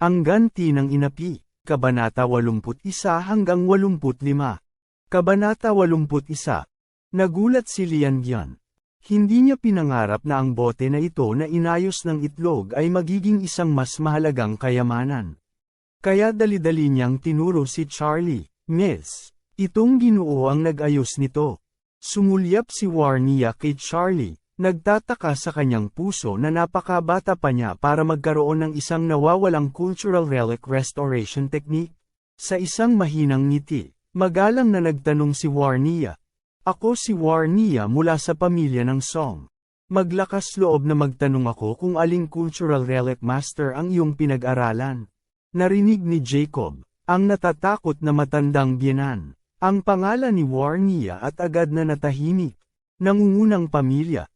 Ang ganti ng inapi, Kabanata 81 hanggang 85. Kabanata 81. Nagulat si Lian Yan. Hindi niya pinangarap na ang bote na ito na inayos ng itlog ay magiging isang mas mahalagang kayamanan. Kaya dali-dali niyang tinuro si Charlie, Miss. Itong ginoo ang nag-ayos nito. Sumulyap si Warnia kay Charlie, Nagtataka sa kanyang puso na napakabata pa niya para magkaroon ng isang nawawalang cultural relic restoration technique. Sa isang mahinang ngiti, magalang na nagtanong si Warnia. Ako si Warnia mula sa pamilya ng Song. Maglakas loob na magtanong ako kung aling cultural relic master ang iyong pinag-aralan. Narinig ni Jacob, ang natatakot na matandang biyanan, ang pangalan ni Warnia at agad na natahimik. Nangungunang pamilya,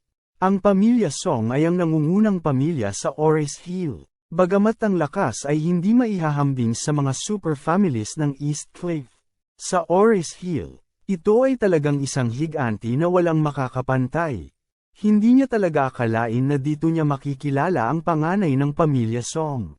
ang pamilya Song ay ang nangungunang pamilya sa Ores Hill. Bagamat ang lakas ay hindi maihahambing sa mga super families ng East Cliff. Sa Ores Hill, ito ay talagang isang higanti na walang makakapantay. Hindi niya talaga akalain na dito niya makikilala ang panganay ng pamilya Song.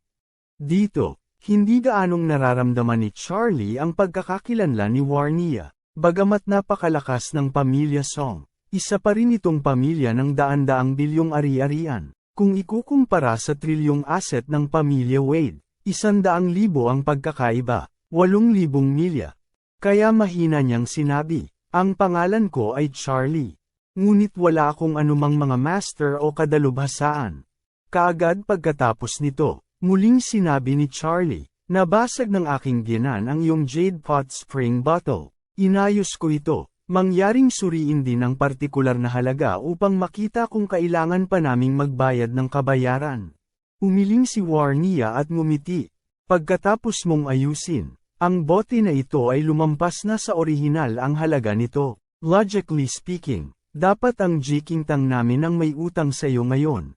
Dito, hindi gaanong nararamdaman ni Charlie ang pagkakakilanlan ni Warnia, bagamat napakalakas ng pamilya Song. Isa pa rin itong pamilya ng daan-daang bilyong ari-arian. Kung ikukumpara sa trilyong asset ng pamilya Wade, isandaang libo ang pagkakaiba, walong libong milya. Kaya mahina niyang sinabi, ang pangalan ko ay Charlie. Ngunit wala akong anumang mga master o kadalubhasaan. Kaagad pagkatapos nito, muling sinabi ni Charlie, nabasag ng aking ginan ang iyong jade pot spring bottle. Inayos ko ito, Mangyaring suriin din ang partikular na halaga upang makita kung kailangan pa naming magbayad ng kabayaran. Umiling si Warnia at ngumiti. Pagkatapos mong ayusin, ang bote na ito ay lumampas na sa orihinal ang halaga nito. Logically speaking, dapat ang jiking tang namin ang may utang sa iyo ngayon.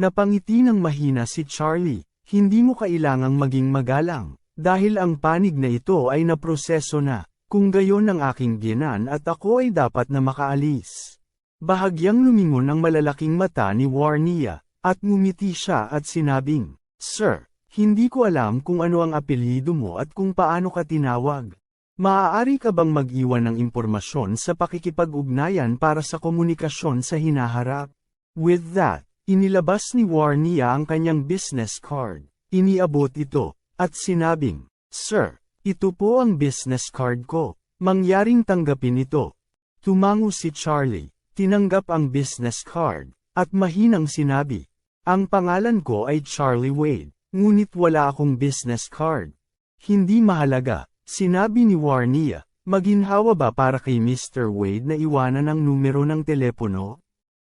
Napangiti ng mahina si Charlie, hindi mo kailangang maging magalang, dahil ang panig na ito ay naproseso na. Kung gayon ang aking ginan at ako ay dapat na makaalis. Bahagyang lumingon ang malalaking mata ni Warnia, at ngumiti siya at sinabing, Sir, hindi ko alam kung ano ang apelyido mo at kung paano ka tinawag. Maaari ka bang mag-iwan ng impormasyon sa pakikipag-ugnayan para sa komunikasyon sa hinaharap? With that, inilabas ni Warnia ang kanyang business card. Iniabot ito, at sinabing, Sir, ito po ang business card ko. Mangyaring tanggapin ito. Tumango si Charlie, tinanggap ang business card, at mahinang sinabi, Ang pangalan ko ay Charlie Wade, ngunit wala akong business card. Hindi mahalaga, sinabi ni Warnia, maginhawa ba para kay Mr. Wade na iwanan ang numero ng telepono?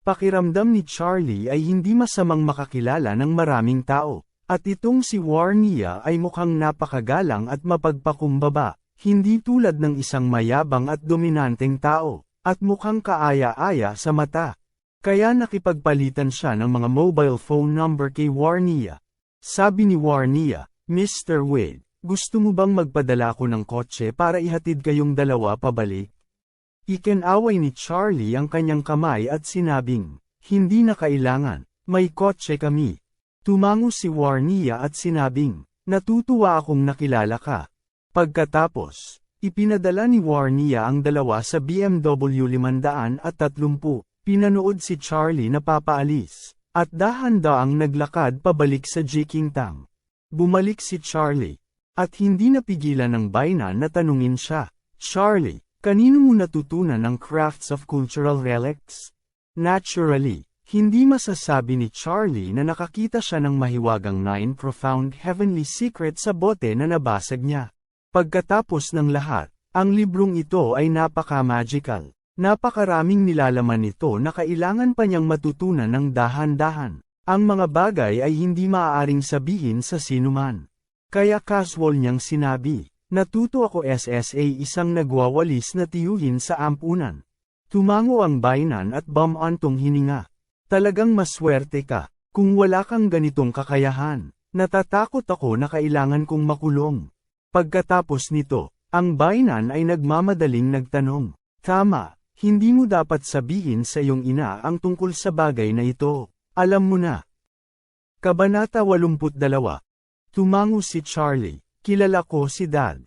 Pakiramdam ni Charlie ay hindi masamang makakilala ng maraming tao. At itong si Warnia ay mukhang napakagalang at mapagpakumbaba, hindi tulad ng isang mayabang at dominanteng tao, at mukhang kaaya-aya sa mata. Kaya nakipagpalitan siya ng mga mobile phone number kay Warnia. Sabi ni Warnia, Mr. Wade, gusto mo bang magpadala ko ng kotse para ihatid kayong dalawa pabalik? Ikinaway ni Charlie ang kanyang kamay at sinabing, hindi na kailangan, may kotse kami. Tumango si Warnia at sinabing, natutuwa akong nakilala ka. Pagkatapos, ipinadala ni Warnia ang dalawa sa BMW 530, pinanood si Charlie na papaalis, at dahan-daang naglakad pabalik sa Jiking Tang. Bumalik si Charlie, at hindi napigilan ng Bainan na tanungin siya, Charlie, kanino mo natutunan ang crafts of cultural relics? Naturally, hindi masasabi ni Charlie na nakakita siya ng mahiwagang nine profound heavenly secret sa bote na nabasag niya. Pagkatapos ng lahat, ang librong ito ay napaka-magical. Napakaraming nilalaman nito na kailangan pa niyang matutunan ng dahan-dahan. Ang mga bagay ay hindi maaaring sabihin sa sinuman. Kaya casual niyang sinabi, natuto ako SSA isang nagwawalis na tiyuhin sa ampunan. Tumango ang bainan at bumantong hininga. Talagang maswerte ka, kung wala kang ganitong kakayahan. Natatakot ako na kailangan kong makulong. Pagkatapos nito, ang bainan ay nagmamadaling nagtanong, Tama, hindi mo dapat sabihin sa iyong ina ang tungkol sa bagay na ito. Alam mo na. Kabanata 82 Tumango si Charlie, kilala ko si Dad.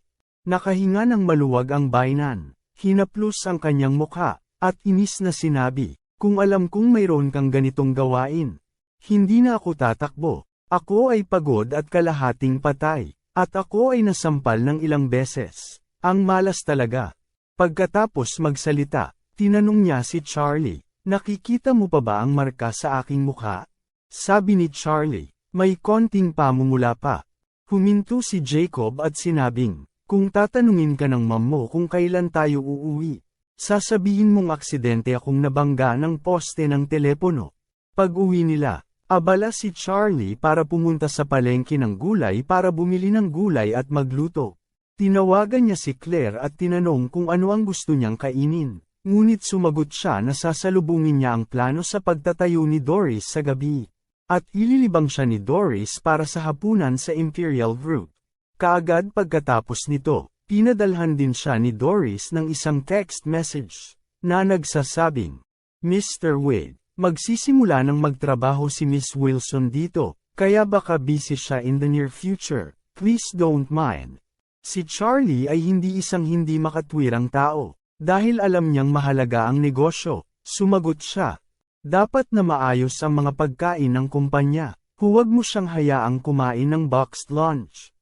Nakahinga ng maluwag ang bainan, hinaplos ang kanyang mukha, at inis na sinabi, kung alam kong mayroon kang ganitong gawain. Hindi na ako tatakbo, ako ay pagod at kalahating patay, at ako ay nasampal ng ilang beses. Ang malas talaga. Pagkatapos magsalita, tinanong niya si Charlie, nakikita mo pa ba ang marka sa aking mukha? Sabi ni Charlie, may konting pamumula pa. Huminto si Jacob at sinabing, kung tatanungin ka ng mam mo kung kailan tayo uuwi, sasabihin mong aksidente akong nabangga ng poste ng telepono. Pag uwi nila, abala si Charlie para pumunta sa palengke ng gulay para bumili ng gulay at magluto. Tinawagan niya si Claire at tinanong kung ano ang gusto niyang kainin. Ngunit sumagot siya na sasalubungin niya ang plano sa pagtatayo ni Doris sa gabi. At ililibang siya ni Doris para sa hapunan sa Imperial Group. Kaagad pagkatapos nito, pinadalhan din siya ni Doris ng isang text message, na nagsasabing, Mr. Wade, magsisimula ng magtrabaho si Miss Wilson dito, kaya baka busy siya in the near future, please don't mind. Si Charlie ay hindi isang hindi makatwirang tao, dahil alam niyang mahalaga ang negosyo, sumagot siya, dapat na maayos ang mga pagkain ng kumpanya. Huwag mo siyang hayaang kumain ng boxed lunch.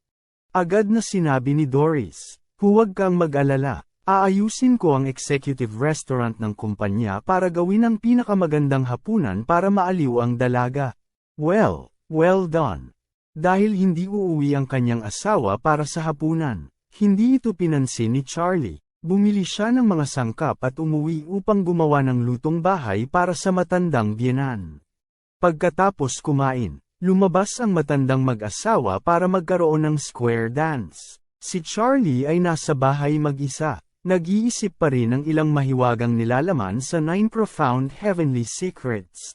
Agad na sinabi ni Doris, huwag kang mag-alala. Aayusin ko ang executive restaurant ng kumpanya para gawin ang pinakamagandang hapunan para maaliw ang dalaga. Well, well done. Dahil hindi uuwi ang kanyang asawa para sa hapunan, hindi ito pinansin ni Charlie. Bumili siya ng mga sangkap at umuwi upang gumawa ng lutong bahay para sa matandang biyenan. Pagkatapos kumain, lumabas ang matandang mag-asawa para magkaroon ng square dance. Si Charlie ay nasa bahay mag-isa, nag-iisip pa rin ng ilang mahiwagang nilalaman sa Nine Profound Heavenly Secrets.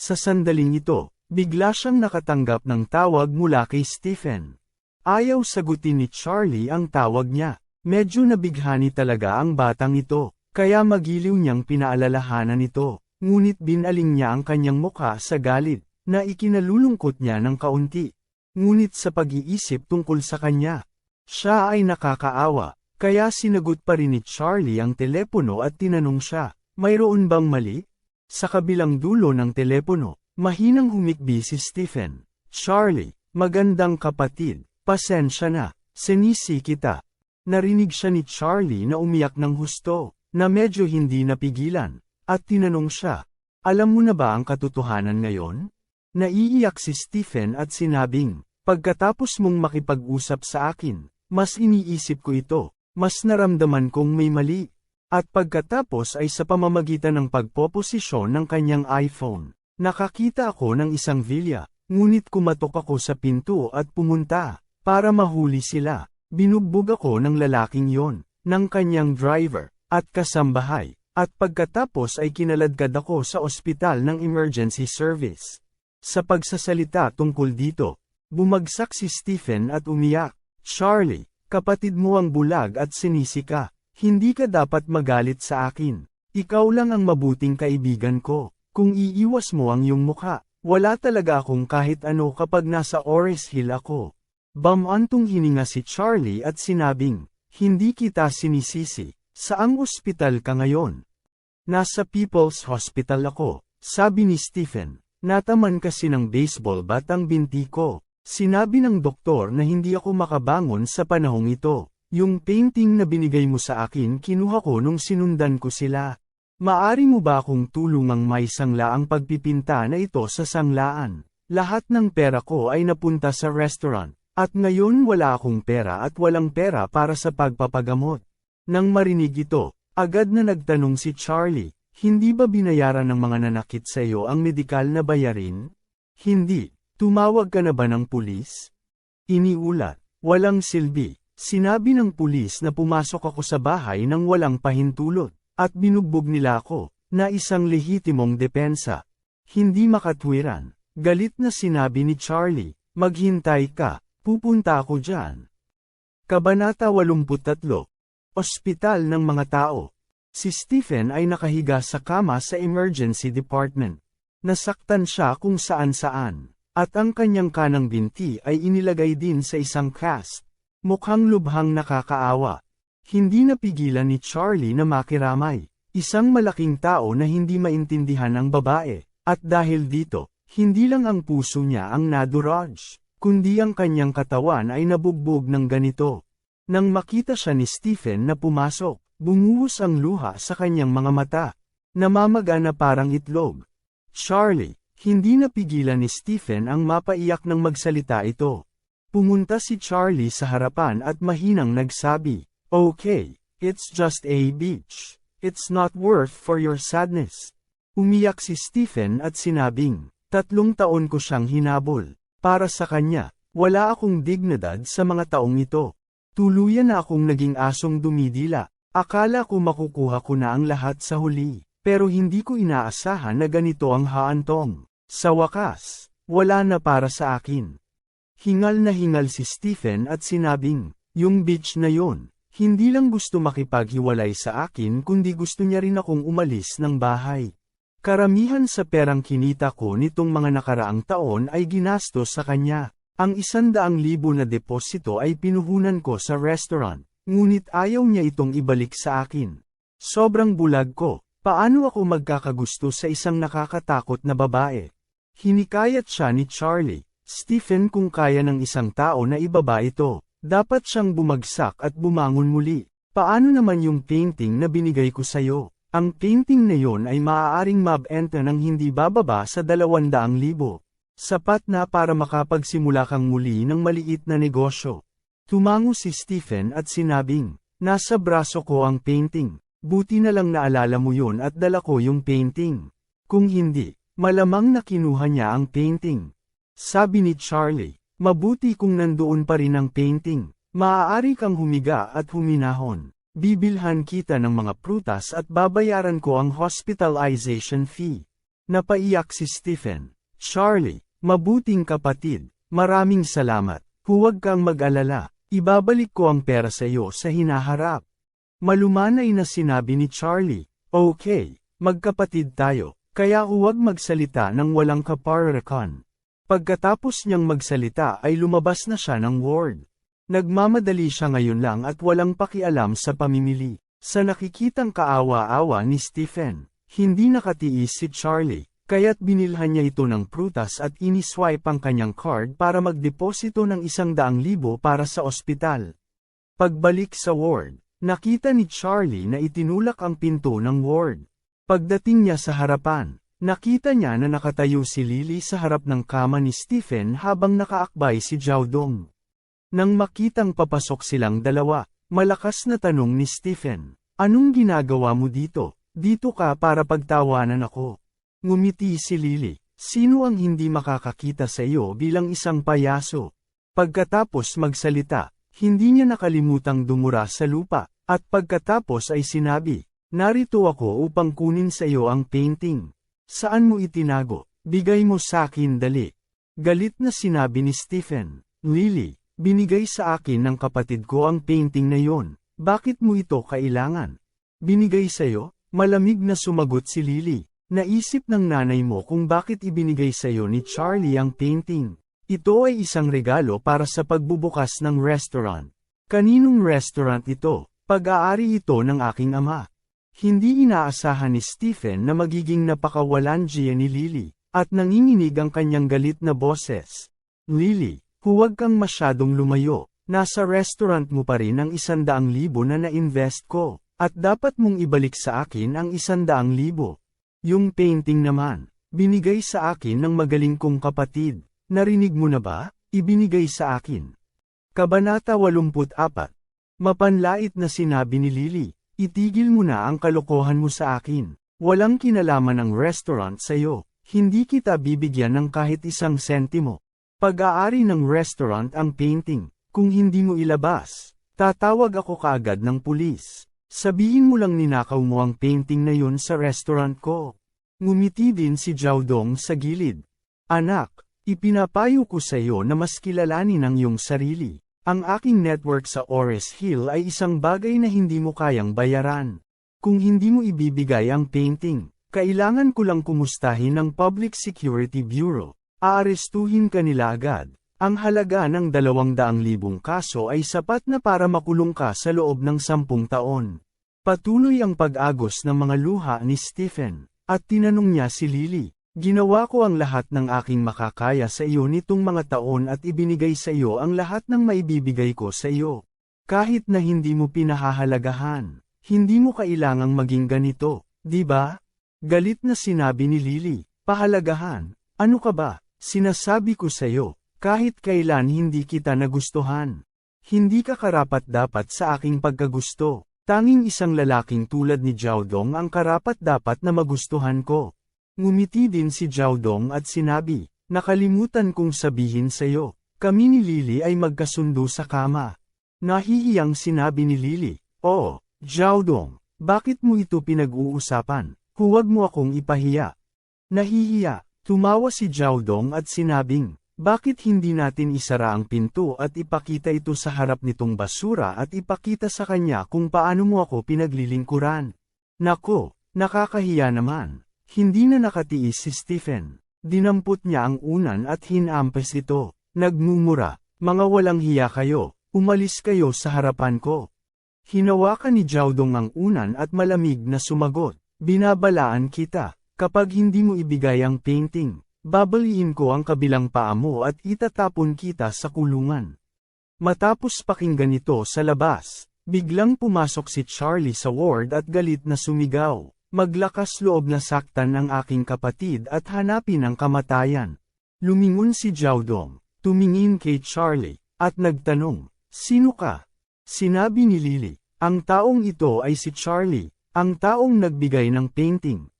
Sa sandaling ito, bigla siyang nakatanggap ng tawag mula kay Stephen. Ayaw sagutin ni Charlie ang tawag niya. Medyo nabighani talaga ang batang ito, kaya magiliw niyang pinaalalahanan ito, ngunit binaling niya ang kanyang mukha sa galit, na ikinalulungkot niya ng kaunti. Ngunit sa pag-iisip tungkol sa kanya, siya ay nakakaawa, kaya sinagot pa rin ni Charlie ang telepono at tinanong siya, mayroon bang mali? Sa kabilang dulo ng telepono, mahinang humikbi si Stephen. Charlie, magandang kapatid, pasensya na, sinisi kita, Narinig siya ni Charlie na umiyak ng husto, na medyo hindi napigilan, at tinanong siya, alam mo na ba ang katotohanan ngayon? Naiiyak si Stephen at sinabing, pagkatapos mong makipag-usap sa akin, mas iniisip ko ito, mas naramdaman kong may mali. At pagkatapos ay sa pamamagitan ng pagpoposisyon ng kanyang iPhone, nakakita ako ng isang vilya, ngunit kumatok ako sa pinto at pumunta, para mahuli sila. Binugbog ako ng lalaking yon, ng kanyang driver, at kasambahay, at pagkatapos ay kinaladkad ako sa ospital ng emergency service. Sa pagsasalita tungkol dito, bumagsak si Stephen at umiyak, Charlie, kapatid mo ang bulag at sinisi ka, hindi ka dapat magalit sa akin. Ikaw lang ang mabuting kaibigan ko. Kung iiwas mo ang iyong mukha, wala talaga akong kahit ano kapag nasa Ores Hill ako. Bamantong hininga si Charlie at sinabing, hindi kita sinisisi, saang ospital ka ngayon? Nasa People's Hospital ako, sabi ni Stephen, nataman kasi ng baseball bat ang binti ko. Sinabi ng doktor na hindi ako makabangon sa panahong ito. Yung painting na binigay mo sa akin kinuha ko nung sinundan ko sila. Maari mo ba akong tulungang may sangla ang pagpipinta na ito sa sanglaan? Lahat ng pera ko ay napunta sa restaurant. At ngayon wala akong pera at walang pera para sa pagpapagamot. Nang marinig ito, agad na nagtanong si Charlie, hindi ba binayaran ng mga nanakit sa iyo ang medikal na bayarin? Hindi, tumawag ka na ba ng pulis? Iniulat, walang silbi. Sinabi ng pulis na pumasok ako sa bahay nang walang pahintulot, at binugbog nila ako, na isang lehitimong depensa. Hindi makatwiran. Galit na sinabi ni Charlie, maghintay ka, pupunta ako dyan. Kabanata 83. Ospital ng mga tao. Si Stephen ay nakahiga sa kama sa emergency department. Nasaktan siya kung saan-saan, at ang kanyang kanang binti ay inilagay din sa isang cast. Mukhang lubhang nakakaawa. Hindi napigilan ni Charlie na makiramay. Isang malaking tao na hindi maintindihan ang babae, at dahil dito, hindi lang ang puso niya ang naduraj, kundi ang kanyang katawan ay nabugbog ng ganito. Nang makita siya ni Stephen na pumasok, bumuhos ang luha sa kanyang mga mata. Namamaga na parang itlog. Charlie, hindi napigilan ni Stephen ang mapaiyak ng magsalita ito. Pumunta si Charlie sa harapan at mahinang nagsabi, Okay, it's just a beach. It's not worth for your sadness. Umiyak si Stephen at sinabing, tatlong taon ko siyang hinabol. Para sa kanya, wala akong dignidad sa mga taong ito. Tuluyan na akong naging asong dumidila. Akala ko makukuha ko na ang lahat sa huli, pero hindi ko inaasahan na ganito ang haantong. Sa wakas, wala na para sa akin. Hingal na hingal si Stephen at sinabing, yung beach na yon, hindi lang gusto makipaghiwalay sa akin kundi gusto niya rin akong umalis ng bahay. Karamihan sa perang kinita ko nitong mga nakaraang taon ay ginastos sa kanya. Ang isandaang libo na deposito ay pinuhunan ko sa restaurant, ngunit ayaw niya itong ibalik sa akin. Sobrang bulag ko, paano ako magkakagusto sa isang nakakatakot na babae? Hinikayat siya ni Charlie, Stephen kung kaya ng isang tao na ibaba ito, dapat siyang bumagsak at bumangon muli. Paano naman yung painting na binigay ko sa'yo? Ang painting na yon ay maaaring mabenta ng hindi bababa sa 200,000. Sapat na para makapagsimula kang muli ng maliit na negosyo. Tumango si Stephen at sinabing, nasa braso ko ang painting. Buti na lang naalala mo yun at dala ko yung painting. Kung hindi, malamang na kinuha niya ang painting. Sabi ni Charlie, mabuti kung nandoon pa rin ang painting. Maaari kang humiga at huminahon. Bibilhan kita ng mga prutas at babayaran ko ang hospitalization fee. Napaiyak si Stephen. Charlie, mabuting kapatid, maraming salamat. Huwag kang mag-alala, ibabalik ko ang pera sa iyo sa hinaharap. Malumanay na sinabi ni Charlie, Okay, magkapatid tayo, kaya huwag magsalita ng walang kaparakan. Pagkatapos niyang magsalita ay lumabas na siya ng ward. Nagmamadali siya ngayon lang at walang pakialam sa pamimili. Sa nakikitang kaawa-awa ni Stephen, hindi nakatiis si Charlie, kaya't binilhan niya ito ng prutas at iniswipe ang kanyang card para magdeposito ng isang daang libo para sa ospital. Pagbalik sa ward, nakita ni Charlie na itinulak ang pinto ng ward. Pagdating niya sa harapan, nakita niya na nakatayo si Lily sa harap ng kama ni Stephen habang nakaakbay si Jiaodong. Nang makitang papasok silang dalawa, malakas na tanong ni Stephen, Anong ginagawa mo dito? Dito ka para pagtawanan ako. Ngumiti si Lily, sino ang hindi makakakita sa iyo bilang isang payaso? Pagkatapos magsalita, hindi niya nakalimutang dumura sa lupa, at pagkatapos ay sinabi, Narito ako upang kunin sa iyo ang painting. Saan mo itinago? Bigay mo sa akin dali. Galit na sinabi ni Stephen, Lily, binigay sa akin ng kapatid ko ang painting na yon. Bakit mo ito kailangan? Binigay sa'yo? Malamig na sumagot si Lily. Naisip ng nanay mo kung bakit ibinigay sa'yo ni Charlie ang painting. Ito ay isang regalo para sa pagbubukas ng restaurant. Kaninong restaurant ito? Pag-aari ito ng aking ama. Hindi inaasahan ni Stephen na magiging napakawalan niya ni Lily, at nanginginig ang kanyang galit na boses. Lily, huwag kang masyadong lumayo, nasa restaurant mo pa rin ang isandaang libo na na-invest ko, at dapat mong ibalik sa akin ang isandaang libo. Yung painting naman, binigay sa akin ng magaling kong kapatid, narinig mo na ba? Ibinigay sa akin. Kabanata 84 Mapanlait na sinabi ni Lily, itigil mo na ang kalokohan mo sa akin. Walang kinalaman ang restaurant sa iyo. Hindi kita bibigyan ng kahit isang sentimo. Pag-aari ng restaurant ang painting. Kung hindi mo ilabas, tatawag ako kaagad ng pulis. Sabihin mo lang ninakaw mo ang painting na yun sa restaurant ko. Ngumiti din si Jiaodong sa gilid. Anak, ipinapayo ko sa iyo na mas kilalanin ang iyong sarili. Ang aking network sa Ores Hill ay isang bagay na hindi mo kayang bayaran. Kung hindi mo ibibigay ang painting, kailangan ko lang kumustahin ng Public Security Bureau. Aarestuhin ka nila agad. Ang halaga ng 200,000 kaso ay sapat na para makulong ka sa loob ng 10 taon. Patuloy ang pag-agos ng mga luha ni Stephen, at tinanong niya si Lily, Ginawa ko ang lahat ng aking makakaya sa iyo nitong mga taon at ibinigay sa iyo ang lahat ng maibibigay ko sa iyo. Kahit na hindi mo pinahahalagahan, hindi mo kailangang maging ganito, di ba? Galit na sinabi ni Lily, pahalagahan, ano ka ba? Sinasabi ko sa iyo, kahit kailan hindi kita nagustuhan. Hindi ka karapat dapat sa aking pagkagusto. Tanging isang lalaking tulad ni Jiaodong ang karapat dapat na magustuhan ko. Ngumiti din si Jiaodong at sinabi, nakalimutan kong sabihin sa iyo, kami ni Lily ay magkasundo sa kama. Nahihiyang sinabi ni Lily, Oo, Jiaodong, bakit mo ito pinag-uusapan? Huwag mo akong ipahiya. Nahihiya, tumawa si Jiaodong at sinabing, bakit hindi natin isara ang pinto at ipakita ito sa harap nitong basura at ipakita sa kanya kung paano mo ako pinaglilingkuran? Nako, nakakahiya naman. Hindi na nakatiis si Stephen. Dinampot niya ang unan at hinampes ito. Nagmumura, mga walang hiya kayo, umalis kayo sa harapan ko. Hinawakan ni Jiaodong ang unan at malamig na sumagot, binabalaan kita, kapag hindi mo ibigay ang painting, Babaliin ko ang kabilang paa mo at itatapon kita sa kulungan. Matapos pakinggan ito sa labas, biglang pumasok si Charlie sa ward at galit na sumigaw. Maglakas loob na saktan ang aking kapatid at hanapin ang kamatayan. Lumingon si Jiaodong, tumingin kay Charlie, at nagtanong, Sino ka? Sinabi ni Lily, ang taong ito ay si Charlie, ang taong nagbigay ng painting.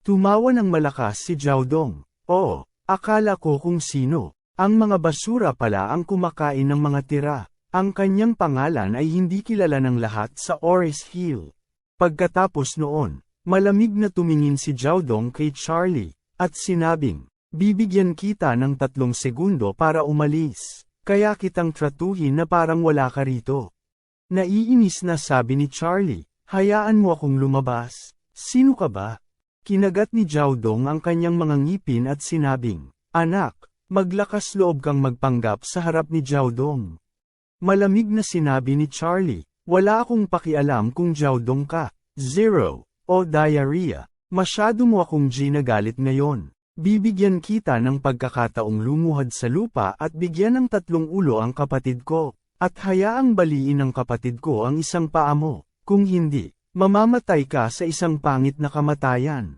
Tumawa ng malakas si Jiaodong. Oo, akala ko kung sino. Ang mga basura pala ang kumakain ng mga tira. Ang kanyang pangalan ay hindi kilala ng lahat sa Ores Hill. Pagkatapos noon, malamig na tumingin si Jiaodong kay Charlie, at sinabing, bibigyan kita ng tatlong segundo para umalis, kaya kitang tratuhin na parang wala ka rito. Naiinis na sabi ni Charlie, hayaan mo akong lumabas. Sino ka ba? Kinagat ni Jiaodong ang kanyang mga ngipin at sinabing, Anak, maglakas loob kang magpanggap sa harap ni Jiaodong. Malamig na sinabi ni Charlie, wala akong pakialam kung Jiaodong ka, zero, o diarrhea, masyado mo akong ginagalit ngayon. Bibigyan kita ng pagkakataong lumuhad sa lupa at bigyan ng tatlong ulo ang kapatid ko, at hayaang baliin ng kapatid ko ang isang paa mo, kung hindi, Mamamatay ka sa isang pangit na kamatayan.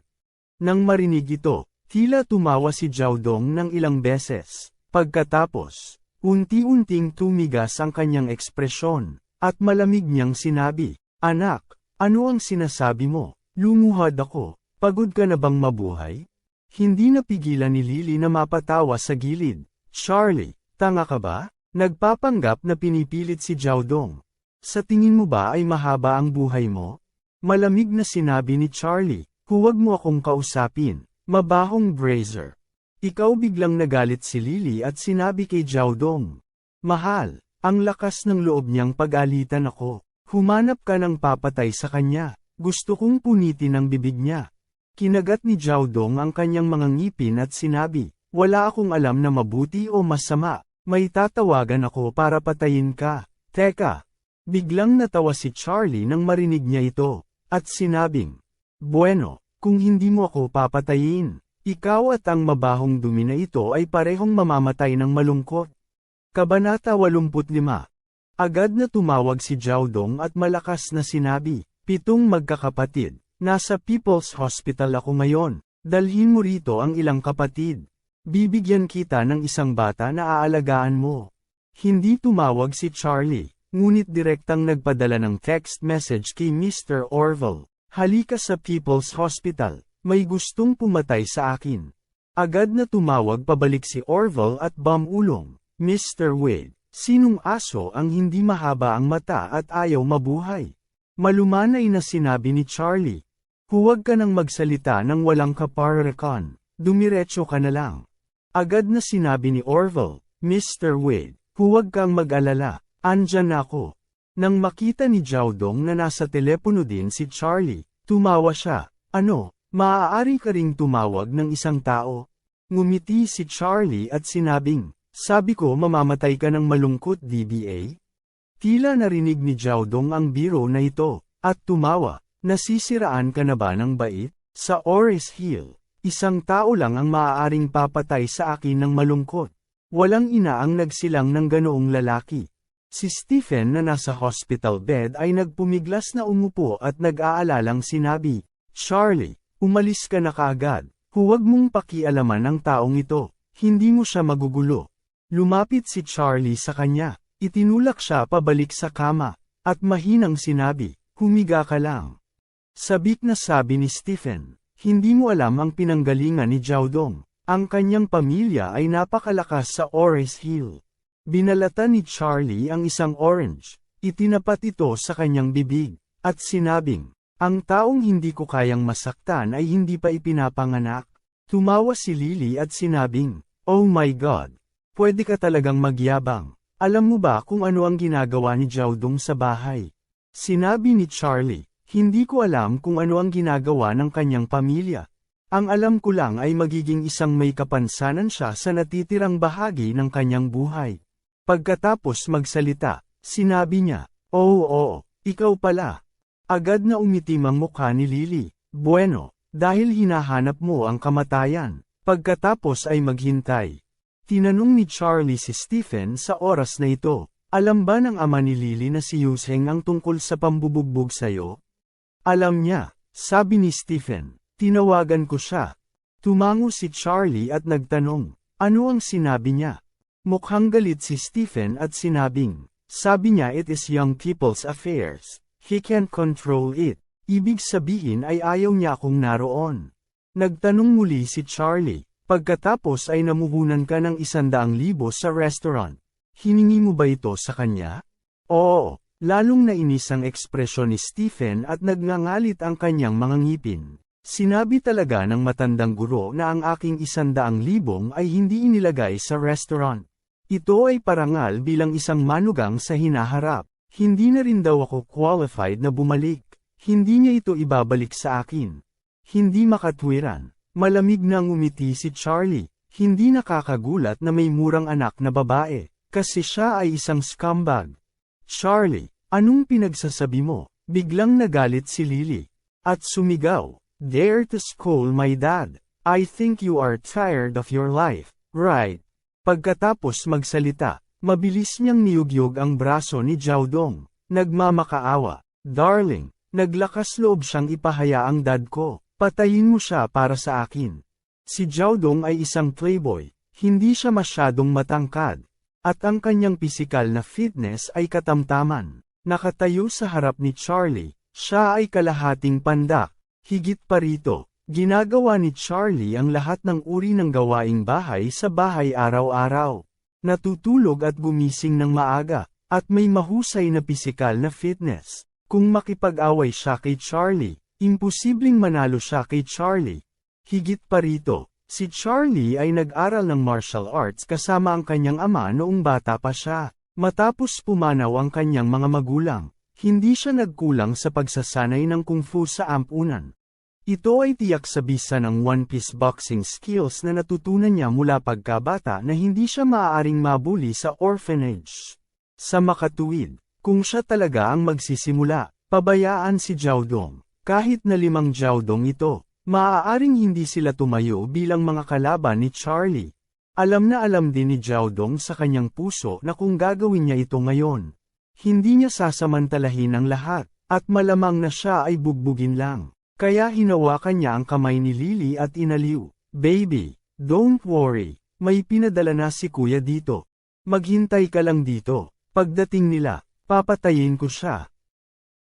Nang marinig ito, tila tumawa si Jiaodong ng ilang beses. Pagkatapos, unti-unting tumigas ang kanyang ekspresyon, at malamig niyang sinabi, Anak, ano ang sinasabi mo? Lumuhad ako, pagod ka na bang mabuhay? Hindi napigilan ni Lily na mapatawa sa gilid. Charlie, tanga ka ba? Nagpapanggap na pinipilit si Jiaodong. Sa tingin mo ba ay mahaba ang buhay mo? Malamig na sinabi ni Charlie, huwag mo akong kausapin, mabahong brazer. Ikaw biglang nagalit si Lily at sinabi kay Jiaodong. Mahal, ang lakas ng loob niyang pag-alitan ako. Humanap ka ng papatay sa kanya. Gusto kong punitin ang bibig niya. Kinagat ni Jiaodong ang kanyang mga ngipin at sinabi, wala akong alam na mabuti o masama. May tatawagan ako para patayin ka. Teka. Biglang natawa si Charlie nang marinig niya ito. At sinabing, Bueno, kung hindi mo ako papatayin, ikaw at ang mabahong dumi na ito ay parehong mamamatay ng malungkot. Kabanata 85 Agad na tumawag si Jiaodong at malakas na sinabi, Pitong magkakapatid, nasa People's Hospital ako ngayon, dalhin mo rito ang ilang kapatid. Bibigyan kita ng isang bata na aalagaan mo. Hindi tumawag si Charlie. Ngunit direktang nagpadala ng text message kay Mr. Orville. Halika sa People's Hospital, may gustong pumatay sa akin. Agad na tumawag pabalik si Orville at bamulong, Mr. Wade, sinong aso ang hindi mahaba ang mata at ayaw mabuhay? Malumanay na sinabi ni Charlie. Huwag ka nang magsalita ng walang kaparakan, dumiretso ka na lang. Agad na sinabi ni Orville, Mr. Wade, huwag kang mag-alala, andyan ako. Nang makita ni Jiaodong na nasa telepono din si Charlie, tumawa siya, ano, maaari ka ring tumawag ng isang tao? Ngumiti si Charlie at sinabing, sabi ko mamamatay ka ng malungkot DBA? Tila narinig ni Jiaodong ang biro na ito, at tumawa, nasisiraan ka na ba ng bait? Sa Oris Hill, isang tao lang ang maaaring papatay sa akin ng malungkot. Walang ina ang nagsilang ng ganoong lalaki. Si Stephen na nasa hospital bed ay nagpumiglas na umupo at nag-aalalang sinabi, Charlie, umalis ka na kaagad, huwag mong pakialaman ang taong ito, hindi mo siya magugulo. Lumapit si Charlie sa kanya, itinulak siya pabalik sa kama, at mahinang sinabi, humiga ka lang. Sabik na sabi ni Stephen, hindi mo alam ang pinanggalingan ni Jiaodong. Ang kanyang pamilya ay napakalakas sa Oris Hill. Binalatan ni Charlie ang isang orange, itinapat ito sa kanyang bibig, at sinabing, ang taong hindi ko kayang masaktan ay hindi pa ipinapanganak. Tumawa si Lily at sinabing, Oh my God! Pwede ka talagang magyabang. Alam mo ba kung ano ang ginagawa ni Jiaodong sa bahay? Sinabi ni Charlie, hindi ko alam kung ano ang ginagawa ng kanyang pamilya. Ang alam ko lang ay magiging isang may kapansanan siya sa natitirang bahagi ng kanyang buhay. Pagkatapos magsalita, sinabi niya, Oo, oo, ikaw pala. Agad na umitim ang mukha ni Lily. Bueno, dahil hinahanap mo ang kamatayan. Pagkatapos ay maghintay. Tinanong ni Charlie si Stephen sa oras na ito, alam ba ng ama ni Lily na si Yuseng ang tungkol sa pambubugbog sayo? Alam niya, sabi ni Stephen. Tinawagan ko siya. Tumango si Charlie at nagtanong, ano ang sinabi niya? Mukhang galit si Stephen at sinabing, sabi niya it is young people's affairs. He can't control it. Ibig sabihin ay ayaw niya akong naroon. Nagtanong muli si Charlie, pagkatapos ay namuhunan ka ng isandaang libo sa restaurant. Hiningi mo ba ito sa kanya? Oo, lalong nainis ang ekspresyon ni Stephen at nagngangalit ang kanyang mga ngipin. Sinabi talaga ng matandang guro na ang aking isandaang libong ay hindi inilagay sa restaurant. Ito ay parangal bilang isang manugang sa hinaharap. Hindi na rin daw ako qualified na bumalik. Hindi niya ito ibabalik sa akin. Hindi makatwiran. Malamig na ngumiti si Charlie. Hindi nakakagulat na may murang anak na babae. Kasi siya ay isang scumbag. Charlie, anong pinagsasabi mo? Biglang nagalit si Lily. At sumigaw. Dare to scold my dad. I think you are tired of your life, right? Pagkatapos magsalita, mabilis niyang niyugyog ang braso ni Jiaodong. Nagmamakaawa. Darling, naglakas loob siyang ipahaya ang dad ko. Patayin mo siya para sa akin. Si Jiaodong ay isang playboy. Hindi siya masyadong matangkad. At ang kanyang pisikal na fitness ay katamtaman. Nakatayo sa harap ni Charlie, siya ay kalahating pandak. Higit pa rito, Ginagawa ni Charlie ang lahat ng uri ng gawaing bahay sa bahay araw-araw. Natutulog at gumising ng maaga, at may mahusay na pisikal na fitness. Kung makipag-away siya kay Charlie, imposibleng manalo siya kay Charlie. Higit pa rito, si Charlie ay nag-aral ng martial arts kasama ang kanyang ama noong bata pa siya. Matapos pumanaw ang kanyang mga magulang, hindi siya nagkulang sa pagsasanay ng kung fu sa ampunan. Ito ay tiyak sa bisa ng One Piece boxing skills na natutunan niya mula pagkabata na hindi siya maaaring mabuli sa orphanage. Sa makatuwid, kung siya talaga ang magsisimula, pabayaan si Jiaodong. Kahit na limang Jiaodong ito, maaaring hindi sila tumayo bilang mga kalaban ni Charlie. Alam na alam din ni Jiaodong sa kanyang puso na kung gagawin niya ito ngayon, hindi niya sasamantalahin ang lahat, at malamang na siya ay bugbugin lang. Kaya hinawakan niya ang kamay ni Lily at inaliw. Baby, don't worry, may pinadala na si kuya dito. Maghintay ka lang dito. Pagdating nila, papatayin ko siya.